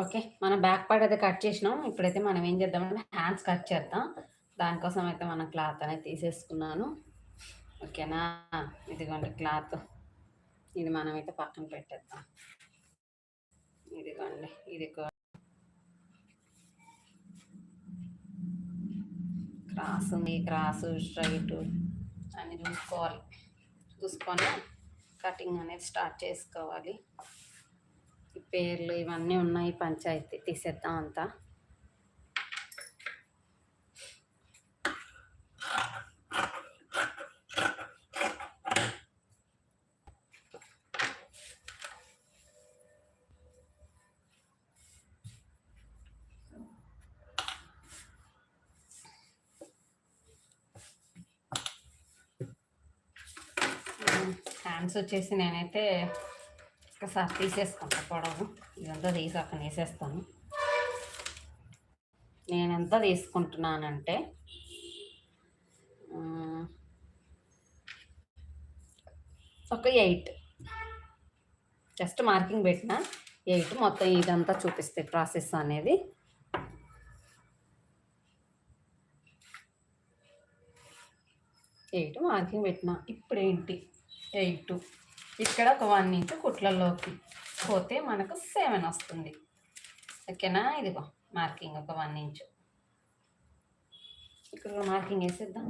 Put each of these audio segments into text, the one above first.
Okay మనం back part అయితే cut చేసినాం. ఇప్పుడైతే మనం ఏం చేద్దామంటే హ్యాండ్స్ కట్ చేద్దాం. దానికోసం అయితే మనం క్లాత్ అనేది తీసేసుకున్నాను. ఓకేనా? ఇదిగోండి క్లాత్. ఇది మనం అయితే పక్కన పెట్టేద్దాం. ఇదిగోండి ఇది క్రాస్ ఉంది క్రాస్ స్ట్రైట్ అని చూసుకోవాలి. చూసుకొని కటింగ్ అనేది స్టార్ట్ చేసుకోవాలి. పేర్లు ఇవన్నీ ఉన్నాయి పంచాయతీ తీసేద్దాం అంతా. హ్యాండ్స్ వచ్చేసి నేనైతే ఒకసారి తీసేసుకుంటా పొడవు ఇదంతా తీసి అక్కడ వేసేస్తాను నేను ఎంత తీసుకుంటున్నానంటే ఒక ఎయిట్. జస్ట్ మార్కింగ్ పెట్టిన ఎయిట్ మొత్తం ఇదంతా చూపిస్తాయి ప్రాసెస్ అనేది. ఎయిట్ మార్కింగ్ పెట్టిన ఇప్పుడు ఏంటి ఎయిట్. ఇక్కడ ఒక వన్ ఇంచ్ కుట్లలోకి పోతే మనకు సెవెన్ వస్తుంది. ఓకేనా? ఇదిగో మార్కింగ్ ఒక వన్ ఇంచ్ ఇక్కడ మార్కింగ్ వేసేద్దాం.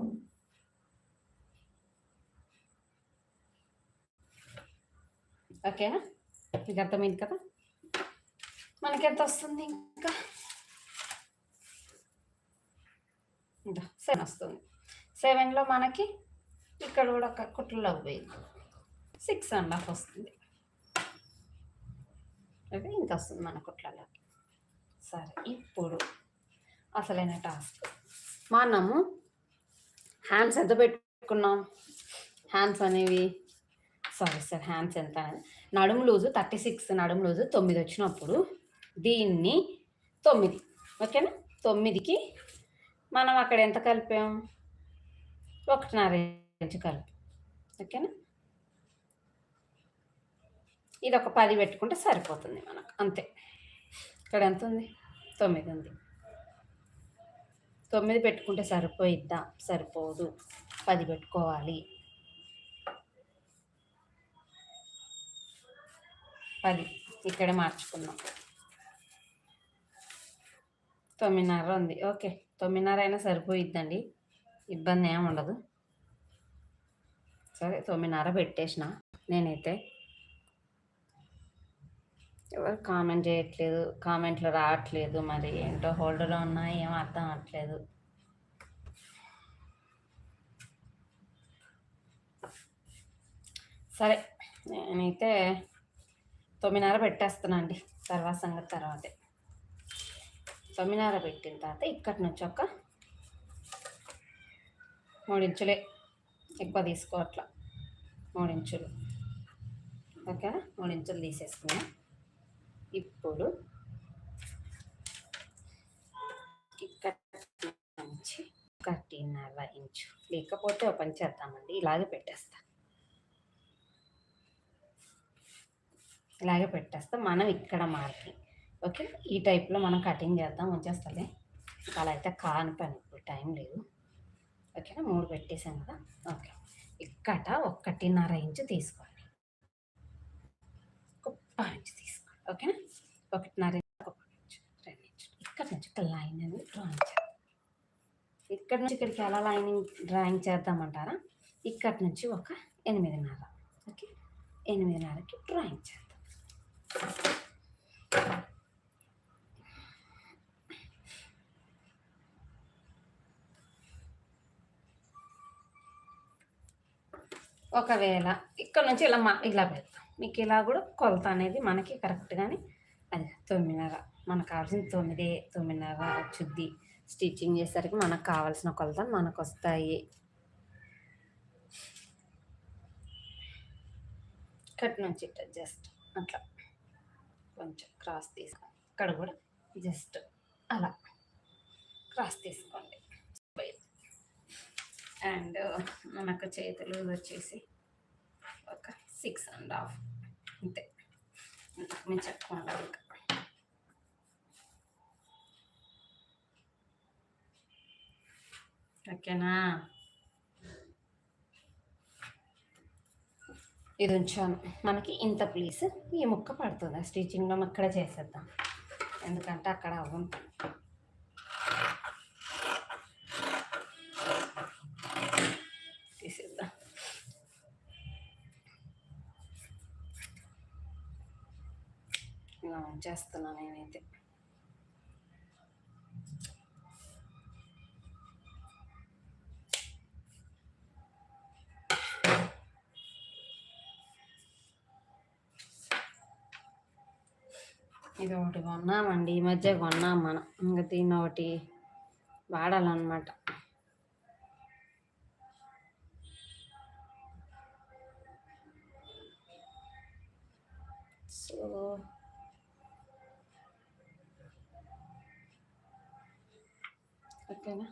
ఓకేనా? మీకు అర్థమైంది కదా? మనకి ఎంత వస్తుంది ఇంకా? సెవెన్ వస్తుంది. సెవెన్లో మనకి ఇక్కడ కూడా ఒక కుట్లలో పోయింది సిక్స్ అండ్ హాఫ్ వస్తుంది. ఓకే ఇంకా వస్తుంది మన కుట్లలో సరే ఇప్పుడు అసలైన టాస్క్. మనము హ్యాండ్స్ ఎంత పెట్టుకున్నాం? హ్యాండ్స్ అనేవి? సారీ సార్ హ్యాండ్స్ ఎంత నడుము లూజు థర్టీ సిక్స్ నడుము లూజు తొమ్మిది వచ్చినప్పుడు దీన్ని తొమ్మిది ఓకేనా? తొమ్మిదికి మనం అక్కడ ఎంత కలిపాం? ఒకటిన్నర ఇంచు కలిపి ఓకేనా? ఇది ఒక పది పెట్టుకుంటే సరిపోతుంది మనకు. అంతే. ఇక్కడ ఎంత ఉంది? తొమ్మిది ఉంది. తొమ్మిది పెట్టుకుంటే సరిపోయిద్దా? సరిపోదు. పది పెట్టుకోవాలి. పది. ఇక్కడ మార్చుకుందాం. తొమ్మిదిన్నర ఉంది. ఓకే. తొమ్మిదిన్నర అయినా సరిపోయిద్దండి. ఇబ్బంది ఏమి ఉండదు. సరే తొమ్మిదిన్నర పెట్టేసిన. నేనైతే ఎవరు కామెంట్ చేయట్లేదు కామెంట్లు రావట్లేదు మరి ఏంటో హోల్డ్లో ఉన్నా ఏం అర్థం అవ్వట్లేదు. సరే నేనైతే తొమ్మిదిన్నర పెట్టేస్తున్నా అండి తర్వాత సంగతి తర్వాతే. తొమ్మిదిన్నర పెట్టిన తర్వాత ఇక్కడి నుంచి ఒక మూడించులే ఎక్కువ తీసుకోవట్లా. మూడించులు. ఓకేనా? మూడించులు తీసేసుకున్నాను ఇప్పుడు ఇక్కడ నుంచి ఒకటిన్నర ఇంచు. లేకపోతే ఓపెన్ చేద్దామండి. ఇలాగే పెట్టేస్తా. ఇలాగే పెట్టేస్తాం. మనం ఇక్కడ మార్కింగ్ ఓకే? ఈ టైప్లో మనం కటింగ్ చేద్దాం. వచ్చేస్తుంది అలా అయితే కాని పని. ఇప్పుడు టైం లేదు. ఓకేనా మూడు పెట్టేసాం కదా? ఓకే. ఇక్కడ ఒకటిన్నర ఇంచు తీసుకోండి ఒక ఇంచు తీసుకోండి ఓకేనా? ఒకటిన్నర ఒక రెండు ఇక్కడ నుంచి ఇక్కడ లైన్ అనేది డ్రాయింగ్ చేద్దాం. ఇక్కడ నుంచి ఇక్కడికి ఎలా లైనింగ్ డ్రాయింగ్ చేద్దామంటారా? ఇక్కడ నుంచి ఒక ఎనిమిదిన్నర. ఓకే? ఎనిమిదిన్నరకి డ్రాయింగ్ చేద్దాం. ఒకవేళ ఇక్కడ నుంచి ఇలా మా ఇలా పెడతాం మీకు ఇలా కూడా కొలత అనేది మనకి కరెక్ట్గానే అది తొమ్మిదిన్నర. మనకు కావాల్సిన తొమ్మిది తొమ్మిదిన్నర చుద్ది స్టిచ్చింగ్ చేసేసరికి మనకు కావాల్సిన కొలత మనకు వస్తాయి కట్ నుంచి ఇట్లా జస్ట్ అట్లా కొంచెం క్రాస్ తీసుకోండి ఇక్కడ కూడా జస్ట్ అలా క్రాస్ తీసుకోండి. అండ్ మనకు చేతులు వచ్చేసి ఒక సిక్స్ అండ్ హాఫ్ అంతే. మీరు ఎక్కువ ఇంకా ఓకేనా ఇది ఉంచాను మనకి ఇంత ప్లీస్. ఈ ముక్క పడుతుంది? స్టిచ్చింగ్లో అక్కడ చేసేద్దాం. ఎందుకంటే అక్కడ అవును ఇలా చేస్తున్నాను నేనైతే. ఇది ఒకటి కొన్నామండి ఈ మధ్య కొన్నాం మనం. ఇంకా దీన్ని ఒకటి వాడాలన్నమాట. సో ఓకేనా?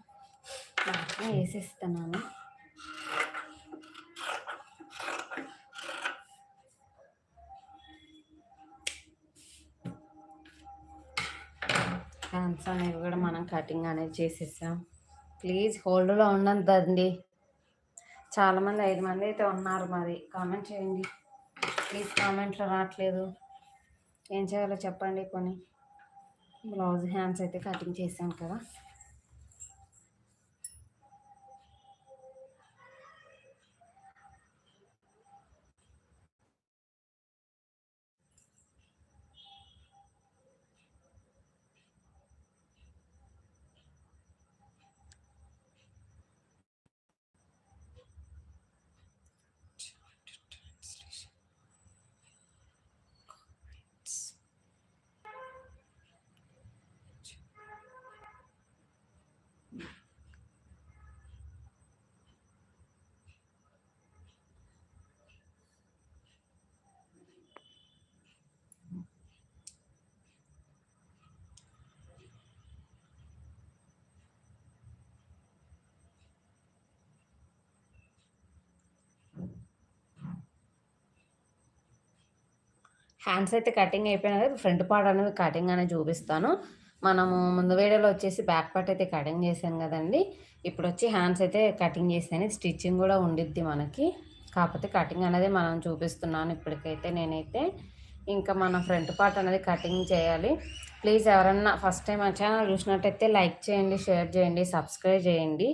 వేసేస్తున్నాను. హ్యాండ్స్ అనేవి కూడా మనం కటింగ్ అనేది చేసేసాం. ప్లీజ్ హోల్డ్లో ఉండద్దండి చాలామంది ఐదు మంది అయితే ఉన్నారు మరి. కామెంట్ చేయండి. ప్లీజ్ కామెంట్లో రావట్లేదు. ఏం చేయాలో చెప్పండి కొన్ని. బ్లౌజ్ హ్యాండ్స్ అయితే కటింగ్ చేశాను కదా. హ్యాండ్స్ అయితే కటింగ్ అయిపోయినది. ఫ్రంట్ పార్ట్ అనేది కటింగ్ అనేది చూపిస్తాను. మనము ముందు వీడియోలో వచ్చేసి బ్యాక్ పార్ట్ అయితే కటింగ్ చేశాను కదండి. ఇప్పుడు వచ్చి హ్యాండ్స్ అయితే కటింగ్ చేశాను. స్టిచ్చింగ్ కూడా ఉండిద్ది మనకి. కాకపోతే కటింగ్ అనేది మనం చూపిస్తున్నాను ఇప్పటికైతే నేనైతే. ఇంకా మన ఫ్రంట్ పార్ట్ అనేది కటింగ్ చేయాలి. ప్లీజ్ ఎవరన్నా ఫస్ట్ టైం ఆ ఛానల్ చూసినట్టయితే లైక్ చేయండి షేర్ చేయండి సబ్స్క్రైబ్ చేయండి.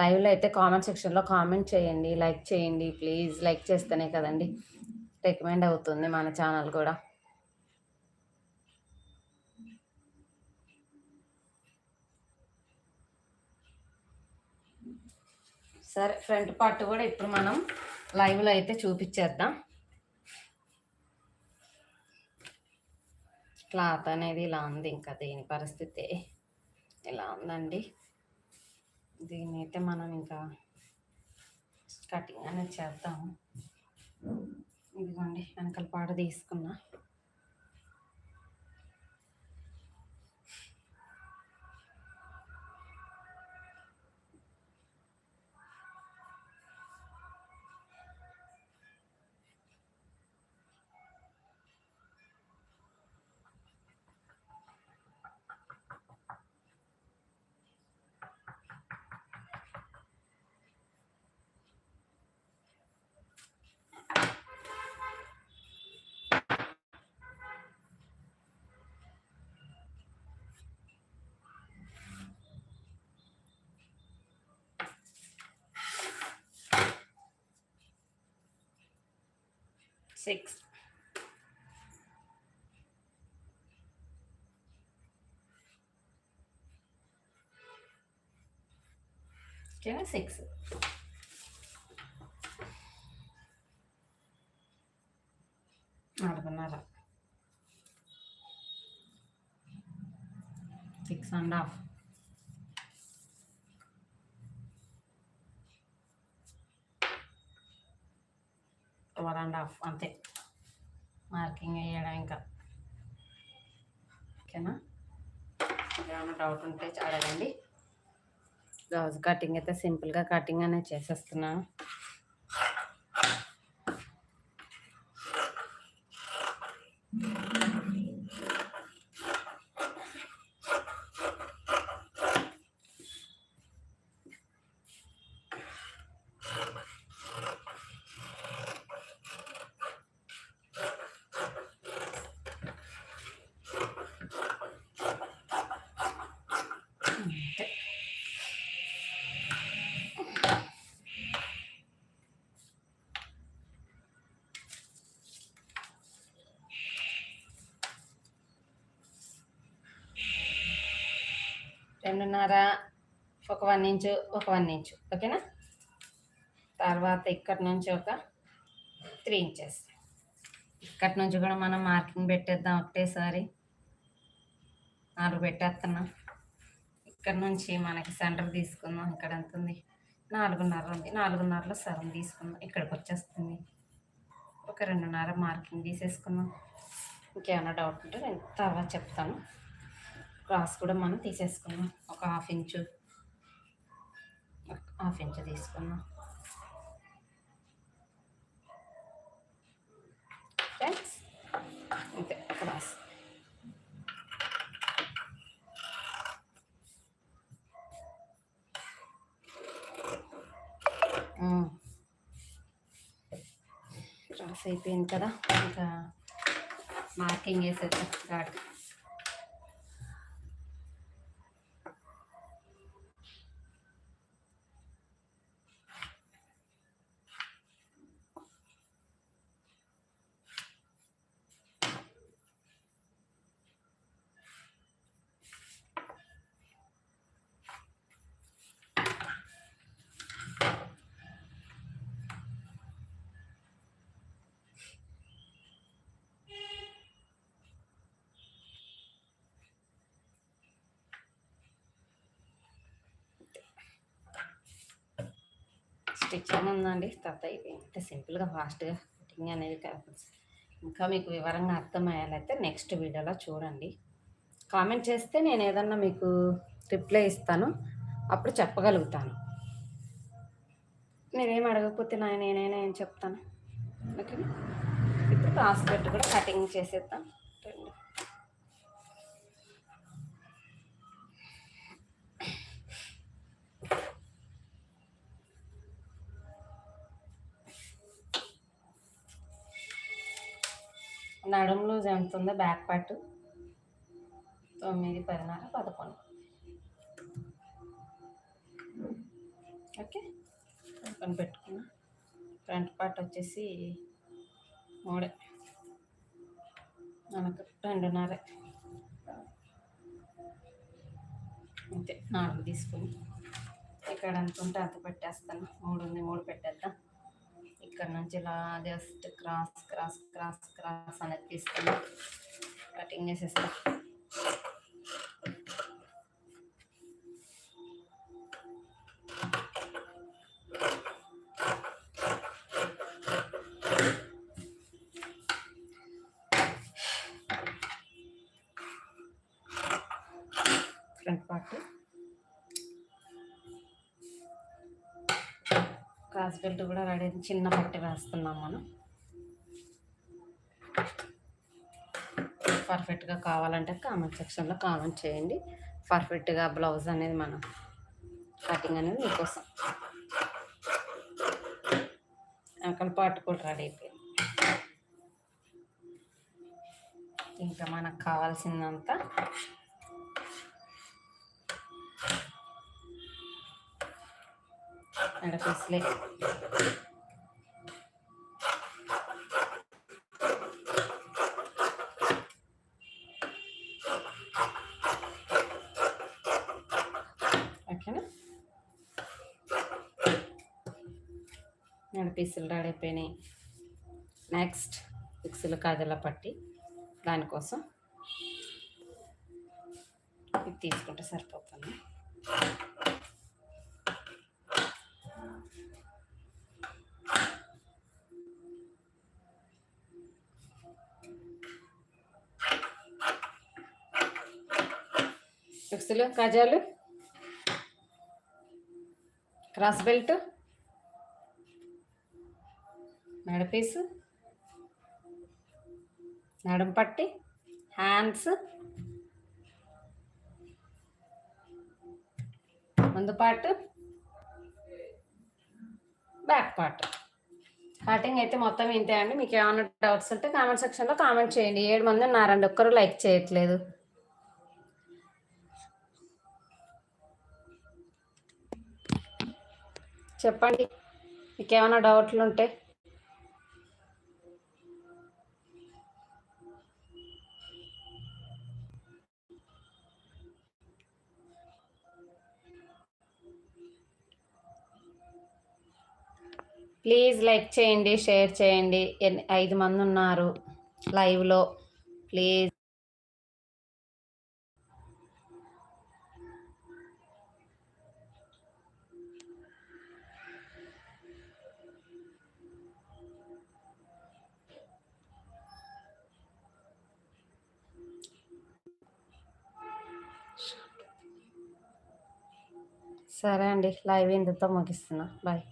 లైవ్లో అయితే కామెంట్ సెక్షన్లో కామెంట్ చేయండి. లైక్ చేయండి. ప్లీజ్ లైక్ చేస్తేనే కదండి. రికమెండ్ అవుతుంది మన ఛానల్ కూడా. సరే ఫ్రంట్ పార్ట్ కూడా ఇప్పుడు మనం లైవ్లో అయితే చూపించేద్దాం. క్లాత్ అనేది ఇలా ఉంది ఇంకా దీని పరిస్థితి ఇలా ఉందండి? దీన్ని అయితే మనం ఇంకా కటింగ్ అనేది చేద్దాము. ఇదిగోండి వెనకాల పాట తీసుకున్నా. సిక్స్ ఓకేనా సిక్స్ నాలుగున్నర six and half twelve and half అంతే. మార్కింగ్ వేయడం ఇంకా. ఓకేనా? ఏమైనా డౌట్ ఉంటే అడగండి. బ్లౌజ్ కటింగ్ అయితే సింపుల్గా కటింగ్ అనేది చేసేస్తున్నాను రెండున్నర ఒక వన్ ఇంచు ఒక వన్ ఇంచు ఓకేనా? తర్వాత ఇక్కడి నుంచి ఒక త్రీ ఇంచెస్. ఇక్కడి నుంచి కూడా మనం మార్కింగ్ పెట్టేద్దాం ఒకటేసారి నాలుగు పెట్టేస్తున్నాం ఇక్కడ నుంచి మనకి సెంటర్ తీసుకుందాం. ఇక్కడ ఎంత ఉంది? నాలుగున్నర ఉంది. నాలుగున్నరలో సగం తీసుకుందాం. ఇక్కడికి వచ్చేస్తుంది. ఒక రెండున్నర మార్కింగ్ తీసేసుకుందాం. ఇంకేమైనా డౌట్ ఉంటే నేను తర్వాత చెప్తాను. క్రాస్ కూడా మనం తీసేసుకుందాం. ఒక హాఫ్ ఇంచు. హాఫ్ ఇంచు తీసుకుందాం. ఫ్రెండ్స్ అంతే క్రాస్ క్రాస్ అయిపోయింది కదా ఇంకా మార్కింగ్ వేసేద్దాం గాడికి స్టిచ్చింగ్ ఉందండి. తర్వాత ఇది ఇంత సింపుల్గా ఫాస్ట్గా కటింగ్ అనేది ఇంకా మీకు వివరంగా అర్థమయ్యాలైతే నెక్స్ట్ వీడియోలో చూడండి. కామెంట్ చేస్తే నేను ఏదన్నా మీకు రిప్లై ఇస్తాను. అప్పుడు చెప్పగలుగుతాను. నేనేం అడగకపోతే నా నేనైనా ఏం చెప్తాను? ఓకే ఇప్పుడు క్రాస్ పెట్టి కూడా కటింగ్ చేసేద్దాం. నడుము లూజ్ ఎంత ఉందో బ్యాక్ పార్ట్ తొమ్మిది పదిన్నర పదకొండు. ఓకే పక్కన పెట్టుకున్నా. ఫ్రంట్ పార్ట్ వచ్చేసి మూడే. మనకు రెండున్నర. అంతే నాలుగు తీసుకుని ఇక్కడ అనుకుంటే ఉంటే అంత పెట్టేస్తాను. మూడు ఉంది మూడు పెట్టేద్దాం. ఇక్కడ నుంచి ఇలా just cross cross cross cross అనేది తీసుకొని కటింగ్ చేసేస్తాను బెల్ట్ కూడా రెడీ చిన్న పట్టి వేస్తున్నాం మనం. పర్ఫెక్ట్గా కావాలంటే కామెంట్ సెక్షన్లో కామెంట్ చేయండి. పర్ఫెక్ట్గా బ్లౌజ్ అనేది మనం కటింగ్ అనేది మీకోసం. అక్కడ పాటు కూడా రెడీ అయిపోయింది. ఇంకా మనకు కావాల్సిందంతా ఎడపీసులే ఓకేనా? ఎడపీసులు రెడీ అయిపోయినాయి నెక్స్ట్ పిక్సులు కాజల పట్టి దానికోసం ఇది తీసుకుంటే సరిపోతుంది. సిక్స్లు కాజాలు క్రాస్ బెల్ట్ మెడపీసు నడుం పట్టి హ్యాండ్స్ ముందు పార్ట్ బ్యాక్ పార్ట్. కటింగ్ అయితే మొత్తం ఇంతే అండి. మీకు ఏమైనా డౌట్స్ ఉంటే కామెంట్ సెక్షన్లో కామెంట్ చేయండి. ఏడు మంది ఉన్నారండి. ఒక్కరు లైక్ చేయట్లేదు. చెప్పండి. మీకేమైనా డౌట్లు ఉంటే ప్లీజ్ లైక్ చేయండి షేర్ చేయండి. ఐదు మంది ఉన్నారు లైవ్లో. ప్లీజ్. సరే అండి. లైవ్ ఇందుతో ముగిస్తున్నా. బాయ్.